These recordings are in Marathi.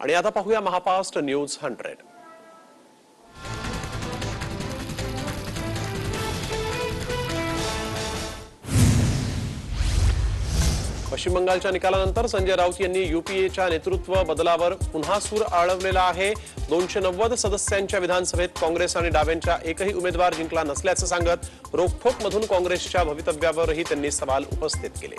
आणि आता पाहूया महापास्ट न्यूज हंड्रेड. पश्चिम बंगालच्या निकालानंतर संजय राऊत यांनी युपीएच्या नेतृत्व बदलावर पुन्हा सूर आळवलेला आहे. दोनशे नव्वद सदस्यांच्या विधानसभेत काँग्रेस आणि डाव्यांच्या एकही उमेदवार जिंकला नसल्याचं सांगत रोखोकमधून काँग्रेसच्या भवितव्यावरही त्यांनी सवाल उपस्थित केले.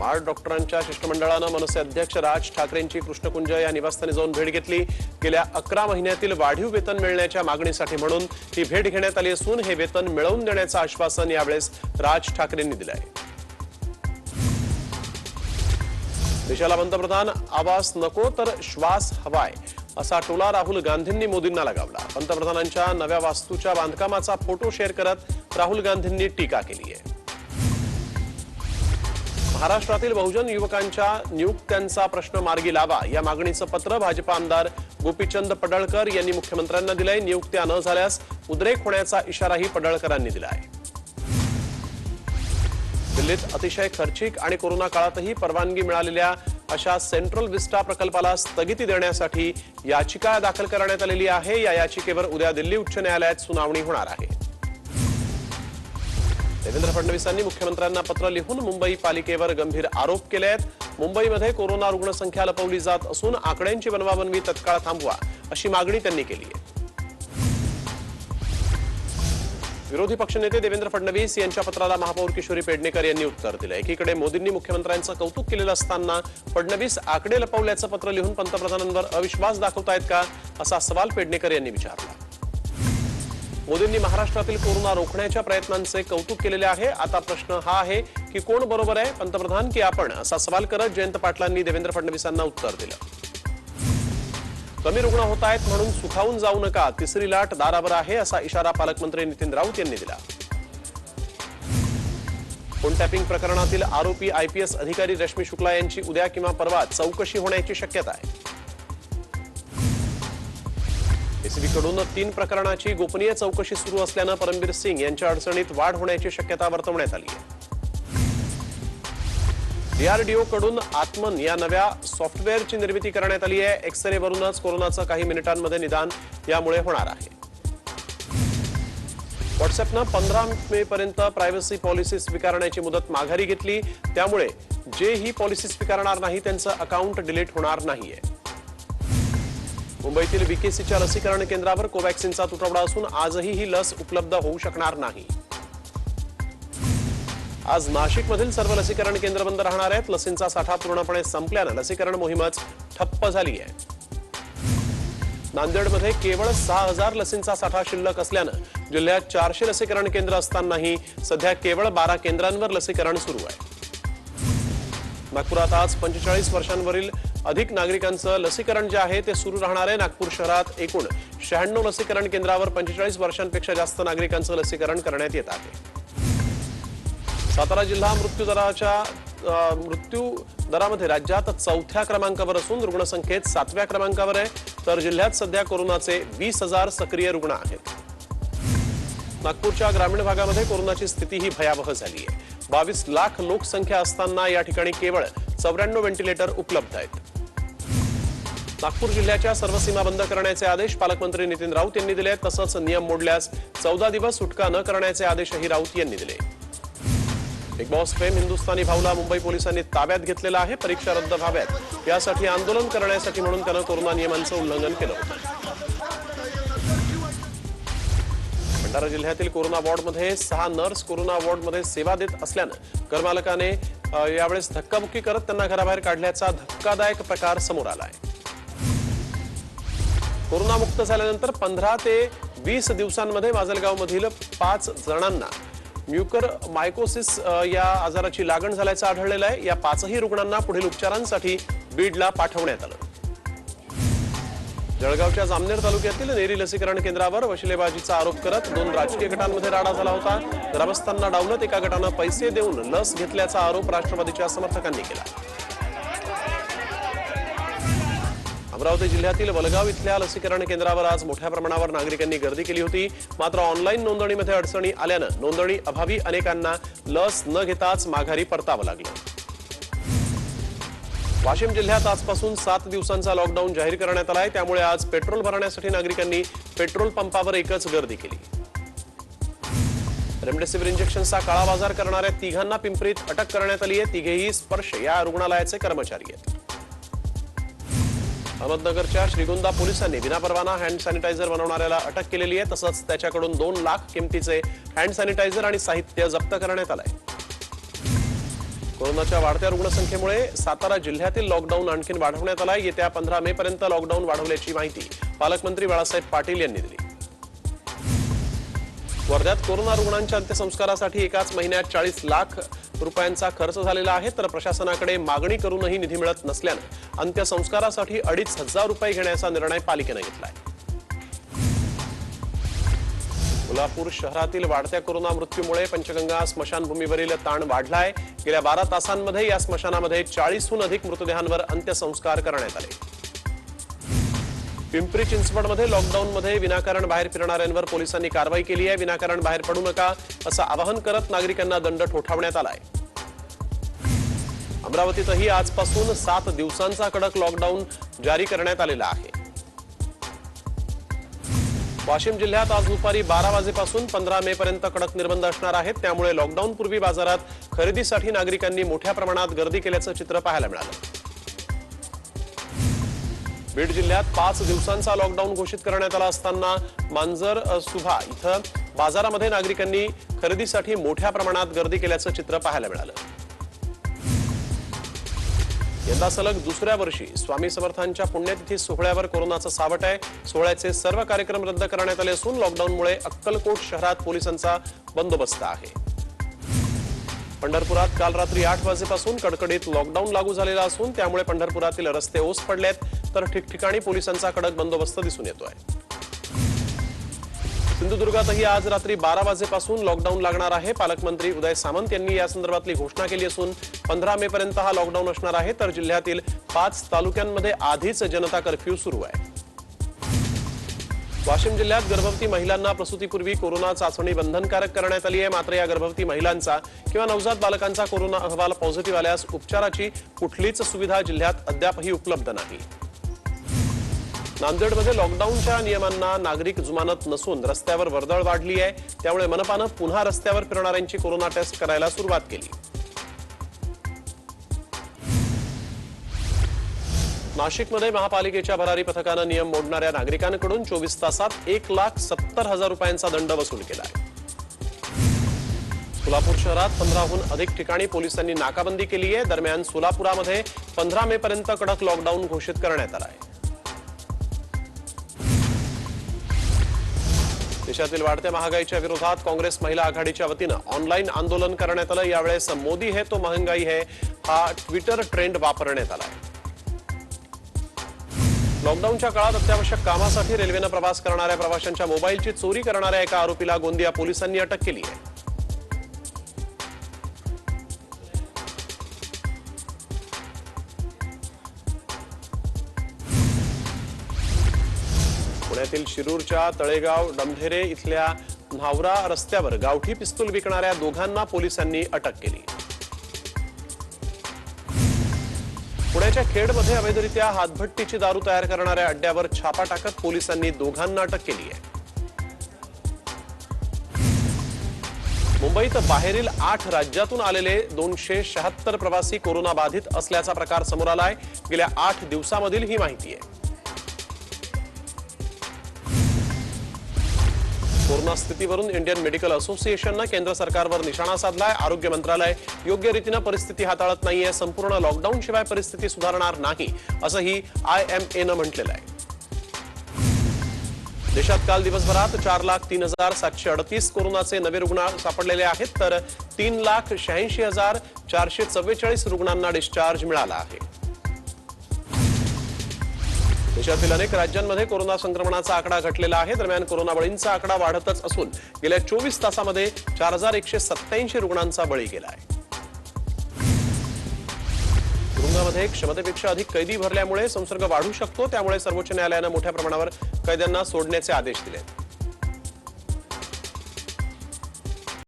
मार्ड डॉक्टरांच्या शिष्टमंडळानं मनसे अध्यक्ष राज ठाकरेंची कृष्णकुंज या निवासस्थानी जाऊन भेट घेतली. गेल्या अकरा महिन्यातील वाढीव वेतन मिळण्याच्या मागणीसाठी म्हणून ही भेट घेण्यात आली असून हे वेतन मिळवून देण्याचं आश्वासन यावेळेस राज ठाकरेंनी दिलं आहे देशाला पंतप्रधान आवास नको तर श्वास हवाय असा टोला राहुल गांधींनी मोदींना लगावला. पंतप्रधानांच्या नव्या वास्तूच्या बांधकामाचा फोटो शेअर करत राहुल गांधींनी टीका केली आहे महाराष्ट्रातील बहुजन युवकांच्या नियुक्त्यांचा प्रश्न मार्गी लावा. या मागणीचं पत्र भाजपा आमदार गोपीचंद पडळकर यांनी मुख्यमंत्र्यांना दिलंय. नियुक्त्या न झाल्यास उद्रेक होण्याचा इशाराही पडळकरांनी दिला आहे दिल्लीत अतिशय खर्चिक आणि कोरोना काळातही परवानगी मिळालेल्या अशा सेंट्रल विस्टा प्रकल्पाला स्थगिती देण्यासाठी याचिका दाखल करण्यात आलेली आहे. या याचिकेवर उद्या दिल्ली उच्च न्यायालयात सुनावणी होणार आहे. देवेंद्र फडणवीसांनी मुख्यमंत्र्यांना पत्र लिहून मुंबई पालिकेवर गंभीर आरोप केले आहेत मुंबईमध्ये कोरोना रुग्णसंख्या लपवली जात असून आकड्यांची बनवाबनवी तत्काळ थांबवा अशी मागणी त्यांनी केली आहे. विरोधी पक्षनेते देवेंद्र फडणवीस यांच्या पत्राला महापौर किशोरी पेडणेकर यांनी उत्तर दिलं. एकीकडे मोदींनी मुख्यमंत्र्यांचं कौतुक केलेलं असताना फडणवीस आकडे लपवल्याचं पत्र लिहून पंतप्रधानांवर अविश्वास दाखवतायत का असा सवाल पेडणेकर यांनी विचारला. मोदींनी महाराष्ट्रातील कोरोना रोखण्याच्या प्रयत्नांचे कौतुक केलेले आहे. आता प्रश्न हा आहे की कोण बरोबर आहे? पंतप्रधान की आपण? असा सवाल करत जयंत पाटलांनी देवेंद्र फडणवीसांना उत्तर दिलं. कमी रुग्ण होत आहेत म्हणून सुखावून जाऊ नका. तिसरी लाट दारावर आहे असा इशारा पालकमंत्री नितीन राऊत यांनी दिला. फोन टॅपिंग प्रकरणातील आरोपी आयपीएस अधिकारी रश्मी शुक्ला यांची उद्या किंवा परवा चौकशी होण्याची शक्यता आहे. एसीबीकडून तीन प्रकरणाची गोपनीय चौकशी सुरू असल्यानं परमबीर सिंग यांच्या अडचणीत वाढ होण्याची शक्यता वर्तवण्यात आली आहे. डीआरडीओ कडून आत्मन या नव्या सॉफ्टवेअरची निर्मिती करण्यात आली आहे. एक्सरे वरूनच कोरोनाचं काही मिनिटांमध्ये निदान यामुळे होणार आहे. व्हॉट्सअपनं पंधरा मे पर्यंत प्रायव्हसी पॉलिसी स्वीकारण्याची मुदत माघारी घेतली. त्यामुळे जे ही पॉलिसी स्वीकारणार नाही त्यांचं अकाउंट डिलीट होणार नाहीये. मुंबईतील बीकेसीच्या लसीकरण केंद्रावर कोवॅक्सिनचा तुटवडा असून आजही ही लस उपलब्ध होऊ शकणार नाही. आज नाशिकमधील सर्व लसीकरण केंद्र बंद राहणार आहेत. लसींचा साठा पूर्णपणे संपल्यानं लसीकरण मोहीमच ठप्प झाली आहे. नांदेडमध्ये केवळ सहा हजार लसींचा साठा शिल्लक असल्यानं जिल्ह्यात चारशे लसीकरण केंद्र असतानाही सध्या केवळ बारा केंद्रांवर लसीकरण सुरू आहे. नागपुरात आज पंचेचाळीस वर्षांवरील अधिक नागरिकांचं लसीकरण जे आहे ते सुरू राहणार आहे. नागपूर शहरात एकूण शहाण्णव लसीकरण केंद्रावर पंचेचाळीस वर्षांपेक्षा जास्त नागरिकांचं लसीकरण करण्यात येत आहे. सातारा जिल्हा मृत्यू दराच्या मृत्यू दरामध्ये राज्यात चौथ्या क्रमांकावर असून रुग्णसंख्येत सातव्या क्रमांकावर आहे. तर जिल्ह्यात सध्या कोरोनाचे वीस हजार सक्रिय रुग्ण आहेत. नागपूरच्या ग्रामीण भागामध्ये कोरोनाची स्थिती ही भयावह झाली आहे. बावीस लाख लोकसंख्या असताना या ठिकाणी केवळ चौऱ्याण्णव व्हेंटिलेटर उपलब्ध आहेत. नागपूर जिल्ह्याच्या सर्व सीमा बंद करण्याचे आदेश पालकमंत्री नितीन राऊत यांनी दिले तसंच नियम मोडल्यास चौदा दिवस सुटका न करण्याचे आदेशही राऊत यांनी दिले. बिग बॉस फेम हिंदुस्थानी भाऊला मुंबई पोलिसांनी ताब्यात घेतलेला आहे. परीक्षा रद्द व्हाव्यात. यासाठी आंदोलन करण्यासाठी म्हणून त्यानं कोरोना नियमांचं उल्लंघन केलं होतं. भंडारा जिल्ह्यातील कोरोना वॉर्डमध्ये सहा नर्स कोरोना वॉर्डमध्ये सेवा देत असल्यानं करमालकाने यावेळेस धक्काबुक्की करत त्यांना घराबाहेर काढल्याचा धक्कादायक प्रकार समोर आला आहे कोरोनामुक्त झाल्यानंतर पंधरा ते वीस दिवसांमध्ये माजलगावमधील पाच जणांना म्युकर मायकोसिस या आजाराची लागण झाल्याचं आढळलेलं आहे. या पाचही रुग्णांना पुढील उपचारांसाठी बीडला पाठवण्यात आलं. जळगावच्या जामनेर तालुक्यातील नेरी लसीकरण केंद्रावर वशिलेबाजीचा आरोप करत दोन राजकीय गटांमध्ये राडा झाला होता. ग्रामस्थांना डावलत एका गटानं पैसे देऊन लस घेतल्याचा आरोप राष्ट्रवादीच्या समर्थकांनी केला. अमरावती जिल्ह्यातील वलगाव इथल्या लसीकरण केंद्रावर आज मोठ्या प्रमाणावर नागरिकांनी गर्दी केली होती. मात्र ऑनलाईन नोंदणीमध्ये अडचणी आल्यानं नोंदणी अभावी अनेकांना लस न घेताच माघारी परतावं लागलं. वाशिम जिल्ह्यात आजपासून सात दिवसांचा लॉकडाऊन जाहीर करण्यात आलाय. त्यामुळे आज पेट्रोल भरण्यासाठी नागरिकांनी पेट्रोल पंपावर एकच गर्दी केली. रेमडेसिवीर इंजेक्शनचा काळा बाजार करणाऱ्या तिघांना पिंपरीत अटक करण्यात आली आहे तिघेही स्पर्श या रुग्णालयाचे कर्मचारी आहेत. अहमदनगरच्या श्रीगोंदा पोलिसांनी विनापरवाना हँड सॅनिटायझर बनवणाऱ्याला अटक केलेली आहे तसंच त्याच्याकडून दोन लाख किमतीचे हँड सॅनिटायझर आणि साहित्य जप्त करण्यात आलंय. कोरोनाच्या वाढत्या रुग्णसंख्येमुळे सातारा जिल्ह्यातील लॉकडाऊन आणखी वाढवण्यात आलाय. येत्या पंधरा मे पर्यंत लॉकडाऊन वाढवल्याची माहिती पालकमंत्री बाळासाहेब पाटील यांनी दिली. वर्ध्यात कोरोना रुग्णांच्या अंत्यसंस्कारासाठी एकाच महिन्यात चाळीस लाख रुपयांचा खर्च झालेला आहे तर प्रशासनाकडे मागणी करूनही निधी मिळत नसल्यानं अंत्यसंस्कारासाठी अडीच हजार रुपये घेण्याचा निर्णय पालिकेनं आहे कोल्हापूर शहरातील वाढत्या कोरोना मृत्यूमुळे पंचगंगा स्मशानभूमीवरील ताण वाढलाय. गेल्या बारा तासांमध्ये या स्मशानामध्ये चाळीसहून अधिक मृतदेहांवर अंत्यसंस्कार करण्यात आले. पिंपरी चिंचवडमध्ये लॉकडाऊनमध्ये विनाकारण बाहेर फिरणाऱ्यांवर पोलिसांनी कारवाई केली आहे. विनाकारण बाहेर पडू नका असं आवाहन करत नागरिकांना दंड ठोठावण्यात आलाय. अमरावतीतही आजपासून सात दिवसांचा कडक लॉकडाऊन जारी करण्यात आलेला आहे. वाशिम जिल्ह्यात आज दुपारी बारा वाजेपासून पंधरा मे पर्यंत कडक निर्बंध असणार आहेत. त्यामुळे लॉकडाऊन पूर्वी बाजारात खरेदीसाठी नागरिकांनी मोठ्या प्रमाणात गर्दी केल्याचं चित्र पाहायला मिळालं. बीड जिल्ह्यात पाच दिवसांचा लॉकडाऊन घोषित करण्यात आला असताना मांजर सुभा इथं बाजारामध्ये नागरिकांनी खरेदीसाठी मोठ्या प्रमाणात गर्दी केल्याचं चित्र पाहायला मिळालं. यंदा सलग दुसऱ्या वर्षी स्वामी समर्थांच्या पुण्यतिथी सोहळ्यावर कोरोनाचं सावट आहे. सोहळ्याचे सर्व कार्यक्रम रद्द करण्यात आले असून लॉकडाऊनमुळे अक्कलकोट शहरात पोलिसांचा बंदोबस्त आहे. पंढरपुरात काल रात्री आठ वाजेपासून कडकडीत लॉकडाऊन लागू झालेला असून त्यामुळे पंढरपुरातील रस्ते ओस पडलेत. तर ठिकठिकाणी पोलिसांचा कडक बंदोबस्त दिसून येतोय. सिंधुदुर्गातही आज रात्री बारा वाजेपासून लॉकडाऊन लागणार आहे. पालकमंत्री उदय सामंत यांनी या संदर्भातली घोषणा केली असून पंधरा मे पर्यंत हा लॉकडाऊन असणार आहे. तर जिल्ह्यातील पाच तालुक्यांमध्ये आधीच जनता कर्फ्यू सुरू आहे. वाशिम जिल्ह्यात गर्भवती महिलांना प्रसूतीपूर्वी कोरोना चाचणी बंधनकारक करण्यात आली आहे. मात्र या गर्भवती महिलांचा किंवा नवजात बालकांचा कोरोना अहवाल पॉझिटिव्ह आल्यास उपचाराची कुठलीच सुविधा जिल्ह्यात अद्यापही उपलब्ध नाही. नांदेडमध्ये लॉकडाऊनच्या नियमांना नागरिक जुमानत नसून रस्त्यावर वर्दळ वाढली आहे. त्यामुळे मनपानं पुन्हा रस्त्यावर फिरणाऱ्यांची कोरोना टेस्ट करायला सुरुवात केली. नाशिकमध्ये महापालिकेच्या भरारी पथकानं नियम मोडणाऱ्या नागरिकांकडून चोवीस तासात एक लाख सत्तर हजार रुपयांचा दंड वसूल केला आहे सोलापूर शहरात पंधराहून अधिक ठिकाणी पोलिसांनी नाकाबंदी केली आहे दरम्यान सोलापुरामध्ये पंधरा मे पर्यंत कडक लॉकडाऊन घोषित करण्यात आला आहे देशातील वाढत्या महागाईच्या विरोधात काँग्रेस महिला आघाडीच्या वतीनं ऑनलाईन आंदोलन करण्यात आलं. यावेळेस मोदी है तो महंगाई है हा ट्विटर ट्रेंड वापरण्यात आला. लॉकडाऊनच्या काळात अत्यावश्यक कामासाठी रेल्वेनं प्रवास करणाऱ्या प्रवाशांच्या मोबाईलची चोरी करणाऱ्या एका आरोपीला गोंदिया पोलिसांनी अटक केली आहे. पुण्यातील शिरूरच्या तळेगाव डमढेरे इथल्या न्हावरा रस्त्यावर गावठी पिस्तूल विकणाऱ्या दोघांना पोलिसांनी अटक केली. पुण्याच्या खेडमध्ये अवैधरित्या हातभट्टीची दारू तयार करणाऱ्या अड्ड्यावर छापा टाकत पोलिसांनी दोघांना अटक केली आहे. मुंबईत बाहेरील आठ राज्यातून आलेले दोनशे शहात्तर प्रवासी कोरोना बाधित असल्याचा प्रकार समोर आलाय. गेल्या आठ दिवसामधील ही माहिती आहे. कोरोना स्थितीवरून इंडियन मेडिकल असोसिएशननं केंद्र सरकारवर निशाणा साधलाय. आरोग्य मंत्रालय योग्य रीतीनं परिस्थिती हाताळत नाहीये. संपूर्ण लॉकडाऊन शिवाय परिस्थिती सुधारणार नाही असंही आय एम एनं म्हटलेलं आहे. देशात काल दिवसभरात चार लाख तीन हजार सातशे अडतीस कोरोनाचे नवे रुग्ण सापडलेले आहेत तर तीन लाख शहाऐंशी हजार चारशे चव्वेचाळीस रुग्णांना डिस्चार्ज मिळाला आहे. देशातील अनेक राज्यांमध्ये कोरोना संक्रमणाचा आकडा घटलेला आहे. दरम्यान कोरोना बळींचा आकडा वाढतच असून गेल्या चोवीस तासामध्ये चार हजार एकशे सत्याऐंशी रुग्णांचा बळी गेला आहे तुरुंगामध्ये क्षमतेपेक्षा अधिक कैदी भरल्यामुळे संसर्ग वाढू शकतो. त्यामुळे सर्वोच्च न्यायालयानं मोठ्या प्रमाणावर कैद्यांना सोडण्याचे आदेश दिले